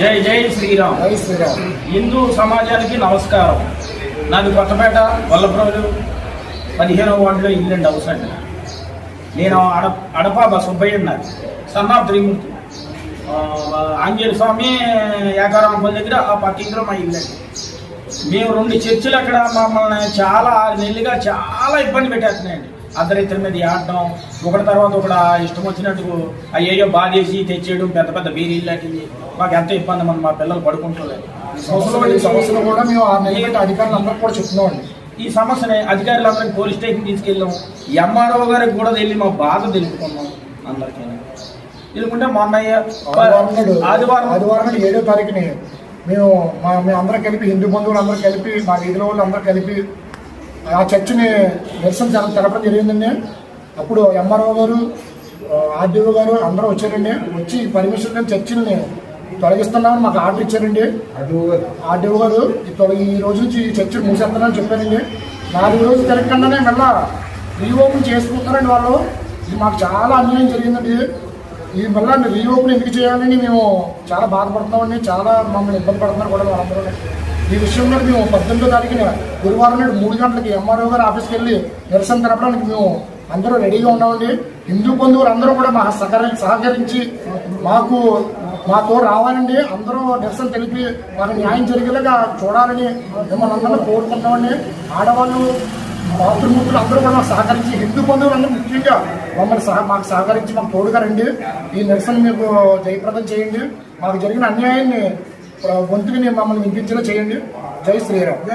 జై జై శ్రీరామ్. జై శ్రీరామ్. హిందూ సమాజానికి నమస్కారం. నాది కొత్తపేట వల్లప్రోలు పదిహేనవ వార్డులో ఇల్లండి హౌస్ అండి. నేను అడ అడప సుబ్బయ్య నాది సన్నాఫ్ త్రిమూర్తి. ఆంజనేయ స్వామి ఏకారామపల్లి దగ్గర ఆ పక్కింట్లో మా ఇల్లండి మేము రెండు చర్చిలు అక్కడ మమ్మల్ని చాలా ఆరు నెలలుగా చాలా ఇబ్బంది పెట్టేస్తున్నాయండి. అర్ధరిత్తుల మీద ఆడడం ఒకటి తర్వాత ఒకటి ఇష్టం వచ్చినట్టు అయ్యయ్యో బాధేసి తెచ్చేయడం పెద్ద పెద్ద బీరీలు లాంటివి మాకు ఎంత ఇబ్బంది మన మా పిల్లలు ఈ సంవత్సరం కూడా మేము ఆరు నెలల బట్టి అధికారులు అందరూ కూడా చెప్తున్నామండి. ఈ సమస్యని అధికారులందరికీ పోలీస్ స్టేషన్ తీసుకెళ్ళాం. ఎంఆర్ఓ గారికి కూడా వెళ్ళి మా బాధ తెలుపుకున్నాం అందరికీ. తెలుపుకుంటే మా అన్నయ్య ఆదివారం ఆదివారం ఏడో తారీఖుని మేము మా మేము అందరం కలిపి హిందూ బంధువులు అందరూ కలిపి మా వీధిలో వాళ్ళు అందరూ కలిపి ఆ చర్చిని నిరసన తెల- తెలపడం జరిగిందండి. అప్పుడు ఎంఆర్ఓ గారు ఆర్డీఓ గారు అందరూ వచ్చారండి. వచ్చి పర్మిషన్ లేని చర్చిని తొలగిస్తున్నామని మాకు ఆర్డర్ ఇచ్చారండి. ఆర్డీఓ గారు? ఈ తొలగి ఈ రోజు నుంచి ఈ చర్చిని మూసేస్తున్నారని చెప్పారండి. నాలుగు రోజులు తిరగకుండానే మళ్ళా రీఓపెన్ చేసుకుంటున్నారండి వాళ్ళు. ఇది మాకు చాలా అన్యాయం జరిగిందండి. ఈ మళ్ళీ రీఓపెన్ ఎందుకు చేయాలని మేము చాలా బాధపడుతున్నామండి. చాలా మమ్మల్ని ఇబ్బంది పడుతున్నారు కూడా వాళ్ళందరూ. ఈ విషయంలో మేము పద్దెనిమిదో తారీఖున గురువారం నాడు మూడు గంటలకి ఎంఆర్ఓ గారు ఆఫీస్కి వెళ్ళి నిరసన తెలపడానికి మేము అందరూ రెడీగా ఉన్నామండి. హిందూ బంధువులు అందరూ కూడా మా సహకరి సహకరించి మాకు మాతో రావాలండి. అందరూ నిరసన తెలిపి మాకు న్యాయం జరిగేలాగా చూడాలని మిమ్మల్ని అందరూ కోరుకుంటామండి ఆడవాళ్ళు మాతృమూర్తులు అందరూ కూడా మాకు సహకరించి హిందూ బంధువులందరూ ముఖ్యంగా మమ్మల్ని సహ మాకు సహకరించి మాకు తోడుగా రండి. ఈ నిరసన మీకు జయప్రదం చేయండి. మాకు జరిగిన అన్యాయాన్ని వంతుని మమ్మల్ని వినిపించేలా చేయండి. జై శ్రీరామ్.